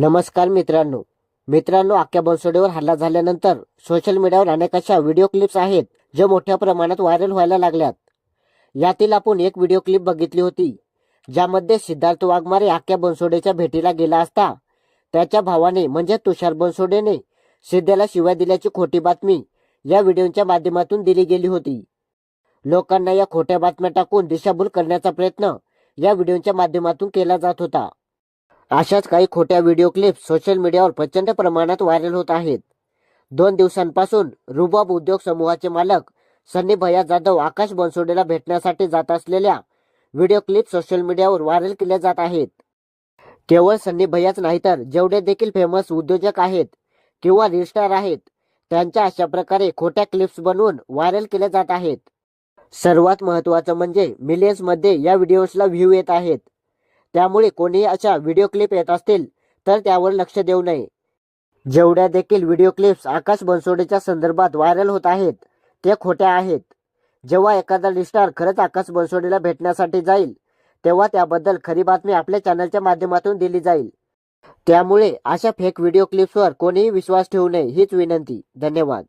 नमस्कार मित्रांनो. मित्रांनो आख्या बनसोडेवर हल्ला झाल्यानंतर सोशल मीडियावर अनेक अशा व्हिडिओ क्लिप्स आहेत जे मोठ्या प्रमाणात व्हायरल व्हायला लागल्यात. यातील आपण एक व्हिडिओ क्लिप बघितली होती ज्यामध्ये सिद्धार्थ वाघमारे आख्या बनसोडेच्या भेटीला गेला असता त्याच्या भावाने म्हणजे तुषार बनसोडेने सिद्ध्याला शिवाय दिल्याची खोटी बातमी या व्हिडिओच्या माध्यमातून दिली गेली होती. लोकांना या खोट्या बातम्या टाकून दिशाभूल करण्याचा प्रयत्न या व्हिडिओच्या माध्यमातून केला जात होता. अशाच काही खोट्या व्हिडिओ क्लिप सोशल मीडियावर प्रचंड प्रमाणात व्हायरल होत आहेत. दोन दिवसांपासून रुबाब उद्योग समूहाचे मालक सन्नी भैया जाधव आकाश बनसोडेला भेटण्यासाठी जात असलेल्या व्हिडिओ क्लिप सोशल मीडियावर व्हायरल केल्या जात आहेत. केवळ सन्नी भैयाच नाही तर जेवढे देखील फेमस उद्योजक आहेत किंवा रिस्टार आहेत त्यांच्या अशा प्रकारे खोट्या क्लिप्स बनवून व्हायरल केल्या जात आहेत. सर्वात महत्त्वाचं म्हणजे मिलियन्समध्ये या व्हिडिओजला व्ह्यू येत आहेत. त्यामुळे कोणीही अशा व्हिडिओ क्लिप येत असतील तर त्यावर लक्ष देऊ नये. जेवढ्या देखील व्हिडिओ क्लिप्स आकाश बनसोडेच्या संदर्भात व्हायरल होत आहेत ते खोट्या आहेत. जेव्हा एखादा लिस्टार खरंच आकाश बनसोडेला भेटण्यासाठी जाईल तेव्हा त्याबद्दल खरी बातमी आपल्या चॅनलच्या माध्यमातून दिली जाईल. त्यामुळे अशा फेक व्हिडिओ क्लिप्सवर कोणीही विश्वास ठेवू नये हीच विनंती. धन्यवाद.